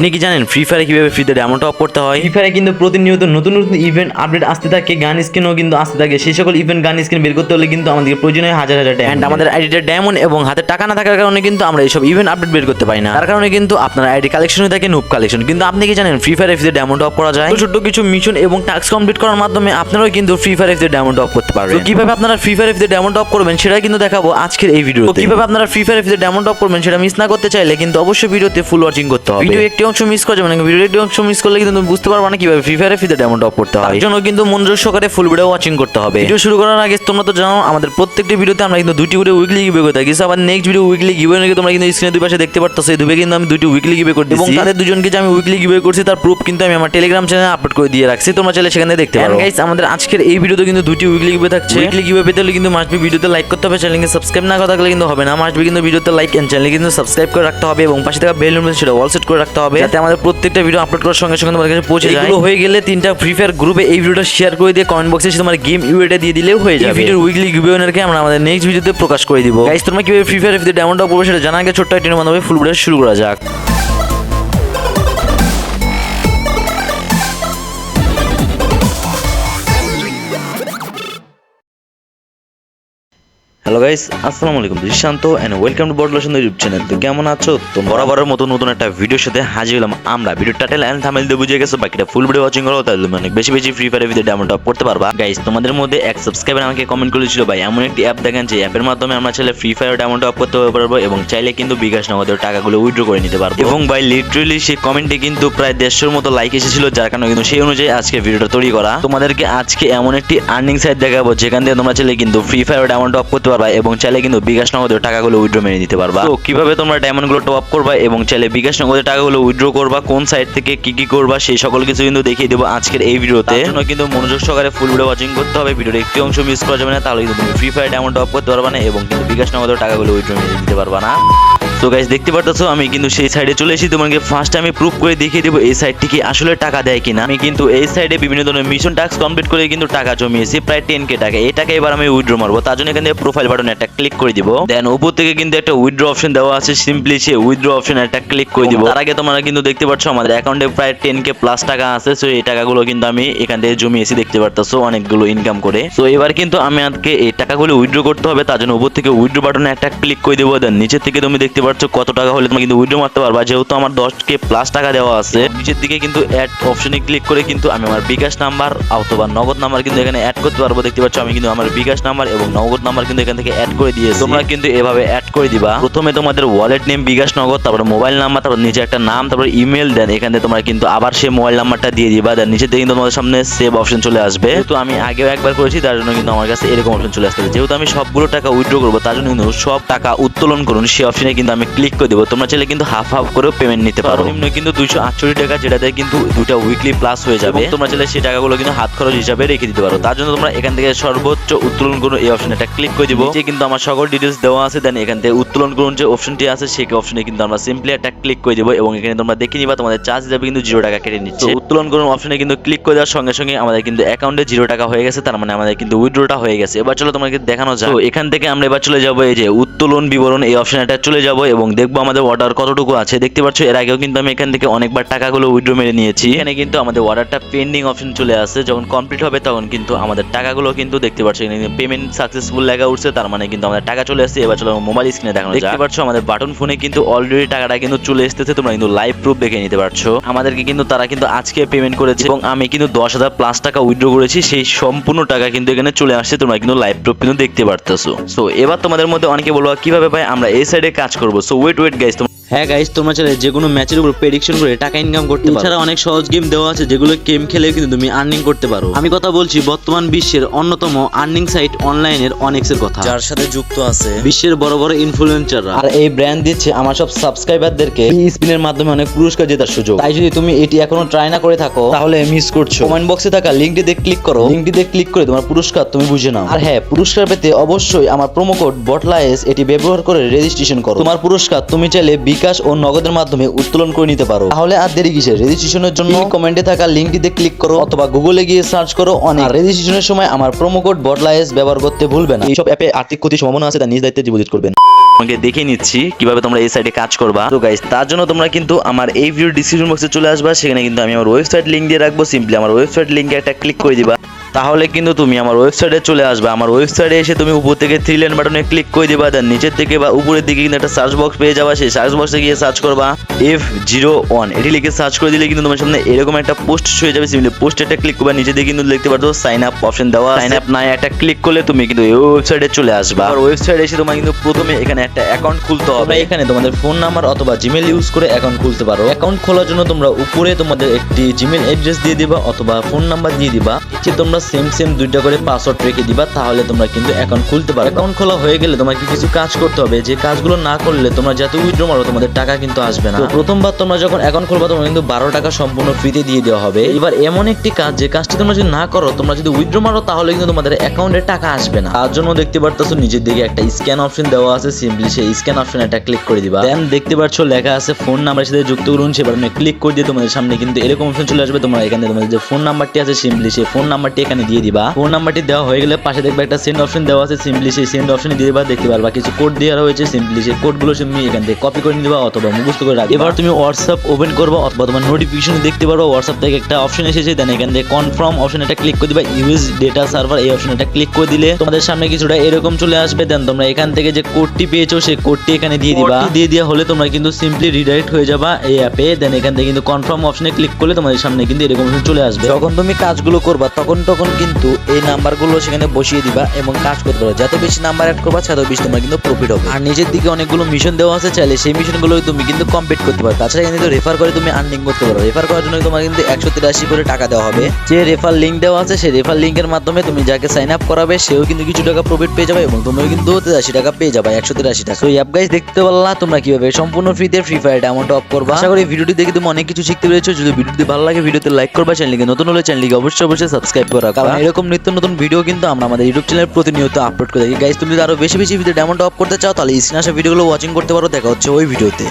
আপনি কি জানেন ফ্রি ফায়ারে কীভাবে ফ্রিতে ডায়মন্ড টপ করতে হয়? ফ্রি ফায়ারে কিন্তু প্রতিনিয়ত নতুন নতুন ইভেন্ট আপডেট আসতে থাকে গান স্কিনও কিন্তু আসতে থাকে। সেই সকল ইভেন্ট গান স্কিন বের করতে হলে কিন্তু আমাদের প্রয়োজন হয় হাজার হাজার টাকা আমাদের আইডিটা ডায়মন্ড এবং হাতে টাকা না থাকার কারণে কিন্তু আমরা এইসব ইভেন্ট আপডেট বের করতে পারি না। তার কারণে কিন্তু আপনার আইডি কালেকশন হয়ে থাকে নুপ কালেকশন কিন্তু আপনি কি জানেন ফ্রি ফায়ারে ফ্রিতে ডায়মন্ড টপ করা যায়? ছোট্ট কিছু মিশন এবং টাস্ক কমপ্লিট করার মাধ্যমে আপনারাও কিন্তু ফ্রি ফায়ারে ফ্রিতে ডায়মন্ড টপ করতে পারবেন। তো কীভাবে আপনারা ফ্রি ফায়ারে ফ্রিতে ডায়মন্ড টপ করবেন সেটা কিন্তু দেখাবো আজকের এই ভিডিও কীভাবে আপনারা ফ্রি ফায়ারে ফ্রিতে ডায়মন্ড টপ করবেন সেটা মিস না করতে চাইলে কিন্তু অবশ্যই ভিডিওতে ফুল ওয়াচিং করতে হবে। ভিডিও একটি অংশ মিস করে যাবেন ভিডিও একটি অংশ মিস করলে কিন্তু তুমি বুঝতে পারবে না কীভাবে ফ্রি ফায়ারে ফ্রিতে ডায়মন্ড টপ করতে হয়। জন্য কিন্তু মনোযোগ সহকারে ফুল ভিডিও ওয়াচিং করতে হবে। ভিডিও শুরু করার আগে তোমরা তো জানো আমাদের প্রত্যেকটি ভিডিওতে আমরা কিন্তু দুটি করে উইকলি গিভে করে থাকি। আবার নেক্সট ভিডিও উইকলি গিভে নাকি তোমরা কিন্তু স্ক্রিনে দুই পাশে দেখতে পারতো সেই দুবে কিন্তু আমি দুটি উইকলি গিভে করে এবং তাদের দুজনকে যে আমি উইকলি গিভে করছি তার প্রুফ কিন্তু আমি আমার টেলিগ্রাম চ্যানেলে আপলোড করে দিয়ে রাখছি। তোমরা চাইলে সেখানে দেখতে পারো। গাইস আমাদের আজকের এই ভিডিওতে কিন্তু দুটি উইকলি গিভে থাকছে। উইকলি গিভে পেতে হলে কিন্তু মাস্টবি ভিডিওতে লাইক করতে হবে চ্যানেলকে সাবস্ক্রাইব না করা থাকলে কিন্তু হবে না। মাস্টবি কিন্তু ভিডিওতে লাইক এন্ড চ্যানেলকে কিন্তু সাবস্ক্রাইব করে রাখতে হবে এবং পাশে থাকা বেল নোটিফিকেশন সেটা অল সেট করে রাখতে হবে। যাতে আমাদের প্রত্যেকটা ভিডিও আপলোড করার সঙ্গে সঙ্গে তোমাদের কাছে পৌঁছে যায়। এগুলো হয়ে গেলে তিনটা ফ্রি ফায়ার গ্রুপে এই ভিডিওটা শেয়ার করে দিয়ে কমেন্ট বক্সে তোমার গেম ইউএটা দিয়ে দিলেও হয়ে যাবে। ভিডিওর উইকলি গিভে উইনারকে আমরা আমাদের নেক্সট ভিডিওতে প্রকাশ করে দিব। গাইস তোমরা কীভাবে ফ্রি ফায়ার ফ্রিতে ডায়মন্ড সেটা জানা আগে ছোট্ট একটি মাধ্যমে ফুল ভিডিও শুরু করা যাক। হ্যালো গাইস আসসালামু আলাইকুম this Shanto and welcome to বডলেশন YouTube channel তো কেমন আছো? তো বরাবরের মতো নতুন একটা ভিডিওর সাথে হাজির হলাম আমরা। ভিডিও টাইটেল এন্ড থাম্বনেল দিয়ে বুঝে গেছো, বাকিটা ফুল ভিডিও ওয়াচিং করো, তাহলে অনেক বেশি বেশি free fire video diamond top করতে পারবা। গাইস তোমাদের মধ্যে এক সাবস্ক্রাইবার আমাকে কমেন্ট করেছিল, ভাই, এমন একটি অ্যাপ দেখেন যে অ্যাপের মাধ্যমে আমরা চাইলে ফ্রি ফায়ার ডায়মন্ড টপ করতে পারব এবং চাইলে কিন্তু বিকাশ নগদের টাকাগুলো উইথড্র করে নিতে পারব। এবং ভাই লিটারেলি সেই কমেন্টে কিন্তু প্রায় দেড়শোর মতো লাইক এসেছিল, যার কারণে কিন্তু সেই অনুযায়ী আজকে ভিডিওটা তৈরি করা। তোমাদেরকে আজকে এমন একটি আর্নিং সাইট দেখাবো, যেখান থেকে তোমরা চাইলে কিন্তু ফ্রি ফায়ার ডায়মন্ড টপ করতে পারবা এবং চাইলে কিন্তু বিকাশ নগদের টাকাগুলো উইড্রো মেনে নিতে পারবা। তো কীভাবে তোমরা ডায়মন্ডগুলো টপ করবা এবং চাইলে বিকাশ নগদের টাকাগুলো উইড্রো করবা কোন সাইট থেকে কি কি করবা সেই সকল কিছু কিন্তু দেখিয়ে দেবো আজকের এই ভিডিওতে। জন্য কিন্তু মনোযোগ সহকারে ফুল ভিডিও ওয়াচিং করতে হবে ভিডিওর একটি অংশ মিস করা যাবে না তাহলে কিন্তু তুমি ফ্রি ফায়ার ডায়মন্ড টপ করতে পারবা না এবং কিন্তু বিকাশ নগদের টাকাগুলো উইড্রো মেরে নিতে পারবা না। তো গাইজ দেখতে পারতেছো আমি কিন্তু সেই সাইডে চলে এসেছি। তোমাকে ফার্স্ট আমি প্রুফ করে দেখিয়ে দেবো এই সাইডটি কি আসলে টাকা দেয় কিনা। আমি কিন্তু এই সাইডে বিভিন্ন ধরনের মিশন টাস্ক কমপ্লিট করে কিন্তু টাকা জমিয়েছি প্রায় টেন কে টাকা। এই টাকা এবার আমি উইড্রো মারবো। তার জন্য এখান থেকে প্রোফাইল বাটনে একটা ক্লিক করে দিব। দেন উপর থেকে কিন্তু একটা উইথড্র অপশন দেওয়া আছে সিম্পলি সে উইথড্র অপশন একটা ক্লিক করে দিব। তার আগে তোমরা কিন্তু দেখতে পাচ্ছ আমাদের অ্যাকাউন্টে প্রায় টেন কে প্লাস টাকা আছে। সো এই টাকাগুলো কিন্তু আমি এখান থেকে জমিয়েছি দেখতে পারতেছো অনেকগুলো ইনকাম করে। তো এবার কিন্তু আমি আজকে এই টাকাগুলো উইথড্র করতে হবে। তার জন্য উপর থেকে উইথড্র বাটনে একটা ক্লিক করে দেবো। দেন নিচের থেকে তুমি দেখতে পাচ্ছ কত টাকা হলে তুমি কিন্তু উইথড্র মারতে পারবা। যেহেতু আমার দশ কে প্লাস টাকা দেওয়া আছে, নিচের দিকে কিন্তু অ্যাড অপশনে ক্লিক করে কিন্তু আমি আমার বিকাশ নাম্বার অথবা নগদ নাম্বার কিন্তু এখানে অ্যাড করতে পারব। দেখতে পাচ্ছ, আমি কিন্তু আমার বিকাশ নাম্বার এবং নগদ নাম্বার কিন্তু এখান থেকে অ্যাড করে দিয়েছি। তোমরা কিন্তু এভাবে অ্যাড করে দিবা। প্রথমে তোমাদের ওয়ালেট নেম বিকাশ নগদ, তারপর মোবাইল নাম্বার তারপর নিচে একটা নাম, তারপর ইমেল দেন এখান থেকে তোমরা কিন্তু আবার সেই মোবাইল নাম্বারটা দিয়ে দিবা। দেন নিচে কিন্তু তোমাদের সামনে সেভ অপশন চলে আসবে। তো আমি আগেও একবার করেছি, তার জন্য কিন্তু আমার কাছে এরকম অপশন চলে আসবে যেহেতু আমি সবগুলো টাকা উইথড্র করব, তার জন্য কিন্তু সব টাকা উত্তোলন করুন। সেই অপশনে কিন্তু আমি ক্লিক করে দেবো। তোমরা চাইলে কিন্তু হাফ হাফ করেও পেমেন্ট নিতে পারো। নিম্ন কিন্তু দুইশো আটষট্টি টাকা যেটাতে কিন্তু দুটা উইকলি প্লাস হয়ে যাবে। তোমরা চাইলে সেই টাকাগুলো কিন্তু হাত খরচ হিসাবে রেখে দিতে পারো। তার জন্য তোমরা এখান থেকে সর্বোচ্চ উত্তোলন করুন এই অপশনে একটা ক্লিক করে দিব। নিচে কিন্তু আমার সকল ডিটেলস দেওয়া আছে। দেন এখান থেকে উত্তোলন করুন যে অপশনটি আছে সেই অপশনে কিন্তু আমরা সিম্পলি একটা ক্লিক করে দিব এবং এখানে তোমরা দেখে নিবা তোমাদের চার্জ হিসাবে কিন্তু জিরো টাকা কেটে নিচ্ছে। উত্তোলন করুন অপশনে কিন্তু ক্লিক করে দেওয়ার সঙ্গে সঙ্গে আমাদের কিন্তু অ্যাকাউন্টে জিরো টাকা হয়ে গেছে। তার মানে আমাদের কিন্তু উইথড্রটা হয়ে গেছে। এবার চলো তোমাকে দেখানো যায় তো এখান থেকে আমরা এবার চলে যাব এই যে উত্তোলন বিবরণ এই অপশনটা চলে যাব। এবং দেখব আমাদের অর্ডার কতটুকু আছে। দেখতে পাচ্ছ এর আগেও কিন্তু আমি এখান থেকে অনেকবার টাকাগুলো উইথড্র মেরে নিয়েছি। এখানে কিন্তু আমাদের অর্ডারটা পেন্ডিং অপশন চলে আসছে। যখন কমপ্লিট হবে তখন কিন্তু আমাদের টাকাগুলো কিন্তু দেখতে পাচ্ছ এখানে পেমেন্ট সাকসেসফুল লেখা উঠছে তার মানে কিন্তু আমাদের টাকা চলে আসছে। এবার চলো মোবাইল স্ক্রিনে দেখানো দেখতে পাচ্ছ আমাদের বাটন ফোনে কিন্তু অলরেডি টাকাটা কিন্তু চলে এসেছে। তোমরা কিন্তু লাইভ প্রুফ দেখে নিতে পারছ। আমাদেরকে কিন্তু তারা কিন্তু আজকে পেমেন্ট করেছে এবং আমি কিন্তু দশ হাজার প্লাস টাকা উইথড্র করেছি। সেই সম্পূর্ণ টাকা কিন্তু এখানে চলে আসছে। তোমরা কিন্তু লাইভ প্রুফ কিন্তু দেখতে পারতেছো। সো এবার তোমাদের মধ্যে অনেকে বলব কীভাবে ভাই আমরা এই সাইডে কাজ করব? সো ওয়েট ওয়েট গাইস হ্যাঁ গাইস তোমরা চাইলে যে কোনো ম্যাচের উপর প্রেডিকশন করে টাকা ইনকাম করতে পারো। এছাড়া অনেক সহজ গেম দেওয়া আছে যেগুলো গেম খেলে কিন্তু তুমি আর্নিং করতে পারো। আমি কথা বলছি বর্তমান বিশ্বের অন্যতম আর্নিং সাইট অনলাইনের অনেক্সের কথা। যার সাথে যুক্ত আছে। বিশ্বের বড় বড় ইনফ্লুয়েন্সাররা আর এই ব্র্যান্ড দিচ্ছে আমার সব সাবস্ক্রাইবারদেরকে স্পিনের মাধ্যমে অনেক পুরস্কার জেতার সুযোগ। তাই যদি তুমি এটি এখনও ট্রাই না করে থাকো তাহলে মিস করছ। কমেন্ট বক্সে থাকা লিঙ্কটিতে ক্লিক করো। লিঙ্কটিতে ক্লিক করে তোমার পুরস্কার তুমি বুঝে নাও। আর হ্যাঁ পুরস্কার পেতে অবশ্যই আমার প্রোমো কোড বটলাইস এটি ব্যবহার করে রেজিস্ট্রেশন করো। তোমার পুরস্কার তুমি চাইলে বিকাশ ও নগদের মাধ্যমে উত্তোলন করে নিতে পারো। তাহলে আর দেরি কিসের? রেজিস্ট্রেশনের জন্য কমেন্টে থাকা লিঙ্কটিতে ক্লিক করো অথবা গুগলে গিয়ে সার্চ করো অনেক। রেজিস্ট্রেশনের সময় আমার প্রোমো কোড বটলাইস ব্যবহার করতে ভুলবে না। এইসব অ্যাপে আর্থিক ক্ষতির সম্ভাবনা আছে, তা নিজ দায়িত্বে ডিপোজিট করবেন তোমাকে দেখে নিচ্ছি কীভাবে তোমরা এই সাইডে কাজ করবা। তো গাইস তার জন্য তোমরা কিন্তু আমার এই ভিডিও ডিসক্রিপশন বক্সে চলে আসবা। সেখানে কিন্তু আমি আমার ওয়েবসাইট লিংক দিয়ে রাখব। সিম্পলি আমার ওয়েবসাইট লিংকে একটা ক্লিক করে দিবা। তাহলে কিন্তু তুমি আমার ওয়েবসাইটে চলে আসবে। আমার ওয়েবসাইটে এসে তুমি উপর থেকে থ্রি লাইন বাটনে ক্লিক করে দিবা দেন নিচের থেকে বা উপরের দিকে কিন্তু একটা সার্চ বক্স পেয়ে যাবা। সেই সার্চ বক্সে গিয়ে সার্চ করবা এফ জিরো ওয়ান এটি লিখে সার্চ করে দিলে কিন্তু তোমার সামনে এরকম একটা পোস্ট হয়ে যাবে। সিম্পলি পোস্টে একটা ক্লিক করবা নিচে দিকে কিন্তু দেখতে পারছ সাইন আপ অপশন দেওয়া। সাইন আপ নাই একটা ক্লিক করলে তুমি কিন্তু এই ওয়েবসাইটে চলে আসবা। আর ওয়েবসাইটে এসে তোমার কিন্তু প্রথমে এখানে একটা অ্যাকাউন্ট খুলতে হবে। এখানে তোমাদের ফোন নাম্বার অথবা জিমেল ইউজ করে অ্যাকাউন্ট খুলতে পারো। অ্যাকাউন্ট খোলার জন্য তোমরা উপরে তোমাদের একটি জিমেল অ্যাড্রেস দিয়ে দিবা অথবা ফোন নাম্বার দিয়ে দিবা। যে তোমরা সেম সেম দুইটা করে পাসওয়ার্ড রেখে দিবা তাহলে তোমরা কিন্তু অ্যাকাউন্ট খুলতে পারো অ্যাকাউন্ট খোলা হয়ে গেলে তোমাকে কিছু কাজ করতে হবে। যে কাজগুলো না করলে তোমরা যত উইথড্র মারো তোমাদের টাকা কিন্তু আসবে না। তো প্রথমবার তোমরা যখন অ্যাকাউন্ট খুলবা তোমরা কিন্তু বারো টাকা সম্পূর্ণ ফ্রিতে দিয়ে দেওয়া হবে। এবার এমন একটি কাজ যে কাজটি তোমরা যদি না করো তোমরা যদি উইথড্র মারো তাহলে কিন্তু তোমাদের অ্যাকাউন্টে টাকা আসবে না। তার জন্য দেখতে পারতেছো নিজের দিকে একটা স্ক্যান অপশন দেওয়া আছে সিম্পলি সেই স্ক্যান অপশন একটা ক্লিক করে দিবা। দেন দেখতে পাচ্ছ লেখা আছে ফোন নাম্বারের সাথে যুক্ত করুন সে বাটনে ক্লিক করে দিয়ে তোমাদের সামনে কিন্তু এরকম অপশন চলে আসবে। তোমরা এখানে তোমাদের যে ফোন নাম্বারটি আছে সিম্পলি সেই ফোন নাম্বারটি এখানে দিয়ে দিবা। ফোন নাম্বারটি দেওয়া হয়ে গেলে পাশে দেখবে একটা সেন্ড অপশন দেওয়া আছে সিম্পলি সেই সেন্ড অপশনে দিয়ে দিবা দেখতে পারবা। কিছু কোড দেওয়া রয়েছে সিম্পলি সেই কোডগুলো তুমি এখান থেকে কপি করে নিবা অথবা মুখস্থ করে রাখবে। এবার তুমি হোয়াটসঅ্যাপ ওপেন করবা অথবা তোমার নোটিফিকেশন দেখতে পারো হোয়াটসঅ্যাপ থেকে একটা অপশন এসেছে দেন এখান থেকে কনফার্ম অপশন একটা ক্লিক করে দিবা। ইউজ ডেটা সার্ভার এই অপশন একটা ক্লিক করে দিলে তোমাদের সামনে কিছুটা এরকম চলে আসবে। দেন তোমরা এখান থেকে যে কোডটি পেয়েছ সেই কোডটি এখানে দিয়ে দিবা। দিয়ে দেওয়া হলে তোমরা কিন্তু সিম্পলি রিডাইরেক্ট হয়ে যাবা এই অ্যাপে দেন এখান থেকে কিন্তু কনফার্ম অপশনে ক্লিক করলে তোমাদের সামনে কিন্তু এরকম চলে আসবে। যখন তুমি কাজগুলো করবা তখন তখন কিন্তু এই নাম্বারগুলো সেখানে বসিয়ে দিবা এবং কাজ করতে পারো যত বেশি নাম্বার অ্যাড করবা, তত বেশি তোমার কিন্তু প্রফিট হবে। আর নিজের দিকে অনেকগুলো মিশন দেওয়া আছে, চাইলে সেই মিশনগুলো তুমি কিন্তু কমপ্লিট করতে পারো তাছাড়া কিন্তু রেফার করে তুমি আর্নিং করতে পারো। রেফার করার জন্য তোমার কিন্তু একশো তিরাশি করে টাকা দেওয়া হবে। যে রেফার লিঙ্ক দেওয়া আছে, সেই রেফার লিঙ্কের মাধ্যমে তুমি যাকে সাইন আপ করাবে, সেও কিন্তু কিছু টাকা প্রফিট পেয়ে যাবে এবং তুমিও কিন্তু তিরাশি টাকা পেয়ে যাবে, একশো তিরাশি টাকা। তো অ্যাপ গাইজ দেখতে পারলা তোমরা কীভাবে সম্পূর্ণ ফ্রিতে ফ্রি ফায়ার অ্যামাউন্ট অফ করবা। আশা করি ভিডিওটি দেখে তুমি অনেক কিছু শিখতে পেরেছ। যদি ভিডিওটি ভালো লাগে ভিডিওতে লাইক করবা। চ্যানেলকে নতুন হলে চ্যানেলকে অবশ্যই অবশ্যই সাবস্ক্রাইব করা কারণ এরকম নিত্য নতুন ভিডিও কিন্তু আমরা আমাদের ইউটিউব চ্যানেল প্রতিনিয়ত আপলোড করে থাকি। গাইজ তুমি যদি আরও বেশি বেশি ভিডিও অ্যামাউন্ট অফ করতে চাও তাহলে স্ক্রিনে আসা ভিডিওগুলো ওয়াচিং করতে পারো। দেখা হচ্ছে ওই ভিডিওতে